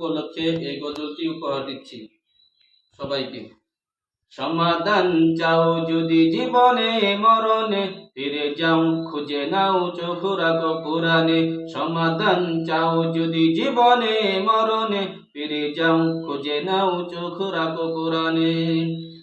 উপলক্ষে এই গজলটি উপহার দিচ্ছি সবাইকে সমাধান চাও যদি জীবনে মরণে ফিরে যাও খুঁজে নাও চোখ রাখো কোরআনে সমাধান চাও যদি জীবনে মরণে ফিরে যাও খুঁজে নাও চোখ রাখো কোরআনে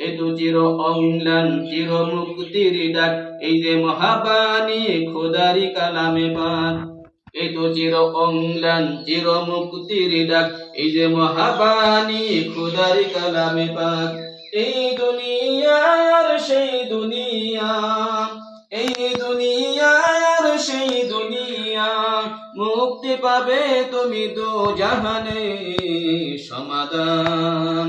এ তো চির অম্লান, চির মুক্তির ডাক। এই যে মহাবাণী, খোদারি কালামে পাক এই তো চির অম্লান, চির মুক্তির ডাক। এই যে মহাবাণী, খোদারি কালামে পাক এই দুনিয়ার সেই দুনিয়া, এই দুনিয়ার সেই দুনিয়া, মুক্তি পাবে তুমি তো জাহানে সমাধান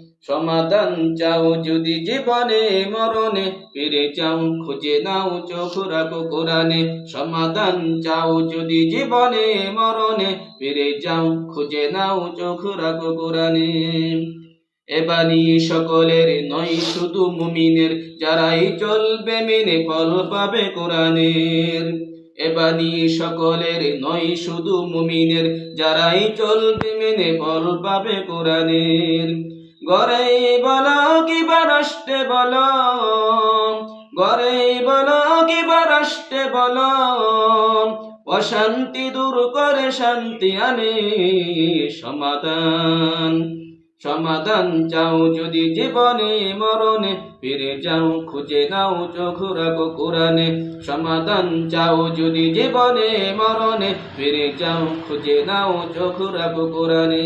সমাধান চাও যদি জীবনে, মরণে, ফিরে যাও খুঁজে নাও, চোখ রাখো কোরআনে। সমাধান চাও যদি জীবনে, মরণে, ফিরে যাও খুঁজে নাও, চোখ রাখো কোরআনে। এবানি সকলের নয়, শুধু মুমিনের। যারাই চলবে মেনে ফল পাবে কোরআনের। এবানি সকলের নয়, শুধু মুমিনের। যারাই চলবে মেনে ফল পাবে কোরআনের। গরে বলো কিবা রাষ্ট্রে বলো, গরে বলো কিবা রাষ্ট্রে বলো, অশান্তি দূর করে শান্তি আনে সমাধান। সমাধান চাও যদি জীবনে, মরণে, ফিরে যাও, খুঁজে নাও চোখ রাখো কোরআনে। সমাধান চাও যদি জীবনে, মরণে, ফিরে যাও, খুঁজে নাও চোখ রাখো কোরআনে।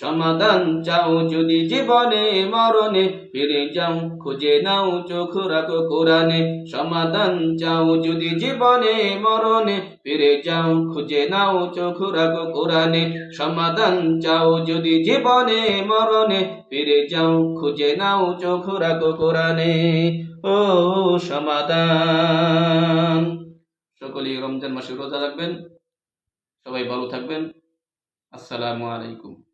সমাধান চাও যদি জীবনে, মরণে, ফিরে যাও, খুঁজে নাও, চোখ রাখো কোরআনে। সমাধান চাও যদি জীবনে, মরণে, ফিরে যাও, খুঁজে নাও, চোখ রাখো কোরআনে। সমাধান চাও যদি জীবনে, মরণে, ফিরে যাও, খুঁজে নাও, চোখ রাখো কোরআনে। ও সমাধান। সকলেই রমজান মাসে রোজা রাখবেন। সবাই ভালো থাকবেন। আসসালামু আলাইকুম।